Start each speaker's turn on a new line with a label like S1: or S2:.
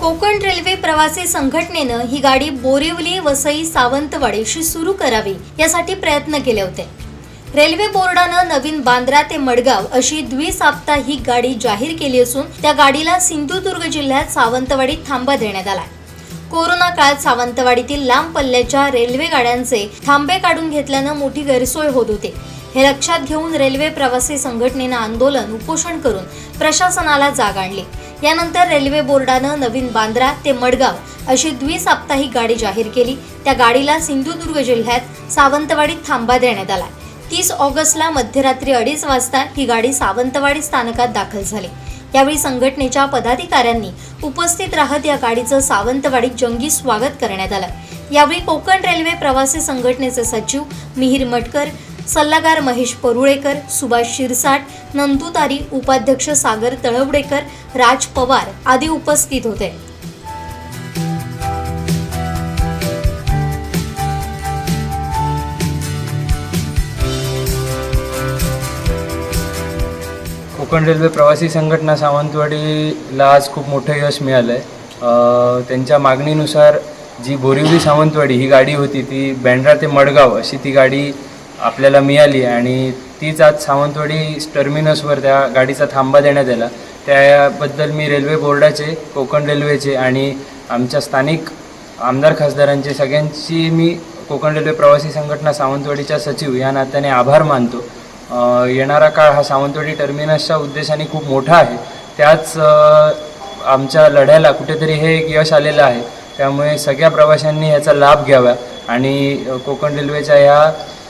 S1: Konkan railway प्रवासी संघटनेनं ही गाडी बोरिवली वसई सावंतवाडीशी सुरू करावी यासाठी प्रयत्न केले होते. रेल्वे बोर्डानं नवीन बांद्रा ते मडगाव अशी द्विसाप्ताहिक गाडी जाहीर केली असून त्या गाडीला सिंधुदुर्ग जिल्ह्यात सावंतवाडीत थांबा देण्यात आला कोरोना काळात सावंतवाडीतील लांब पल्ल्याच्या रेल्वे गाड्यांचे थांबे काढून घेतल्यानं मोठी गैरसोय होत होती. हे लक्षात घेऊन रेल्वे प्रवासी संघटनेनं आंदोलन उपोषण करून प्रशासनाला जाग आणली. यानंतर रेल्वे बोर्डानं नवीन बांद्रा ते मडगाव अशी द्विसाप्ताहिक गाडी जाहीर केली. त्या गाडीला सिंधुदुर्ग जिल्ह्यात सावंतवाडीत थांबा देण्यात आला. तीस ऑगस्टला मध्यरात्री अडीच वाजता ही गाडी सावंतवाडी स्थानकात दाखल झाली. यावेळी संघटनेच्या पदाधिकाऱ्यांनी उपस्थित राहत या गाडीचं सावंतवाडीत जंगी स्वागत करण्यात आलं. यावेळी कोकण रेल्वे प्रवासी संघटनेचे सचिव मिहीर मटकर सल्लागार महेश परुळेकर सुभाष शिरसाट नंदुतारी उपाध्यक्ष सागर तळवडेकर राज पवार आदी उपस्थित होते.
S2: कोकण रेल्वे प्रवासी संघटना सावंतवाडीला आज खूप मोठं यश मिळालं आहे त्यांच्या मागणीनुसार जी बोरिवली सावंतवाडी ही गाडी होती ती बँड्रा ते मडगाव अशी ती गाडी आपल्याला मिळाली आणि तीच आज सावंतवाडी टर्मिनसवर त्या गाडीचा थांबा देण्यात आला. त्याबद्दल मी रेल्वे बोर्डाचे कोकण रेल्वेचे आणि आमच्या स्थानिक आमदार खासदारांचे सगळ्यांची मी कोकण रेल्वे प्रवासी संघटना सावंतवाडीच्या सचिव या नात्याने आभार मानतो. येणारा काळ हा सावंतवाडी टर्मिनसच्या उद्देशाने खूप मोठा आहे. त्याच आमच्या लढ्याला कुठेतरी हे एक यश आलेलं आहे. त्यामुळे सगळ्या प्रवाशांनी याचा लाभ घ्यावा आणि कोकण रेल्वेच्या ह्या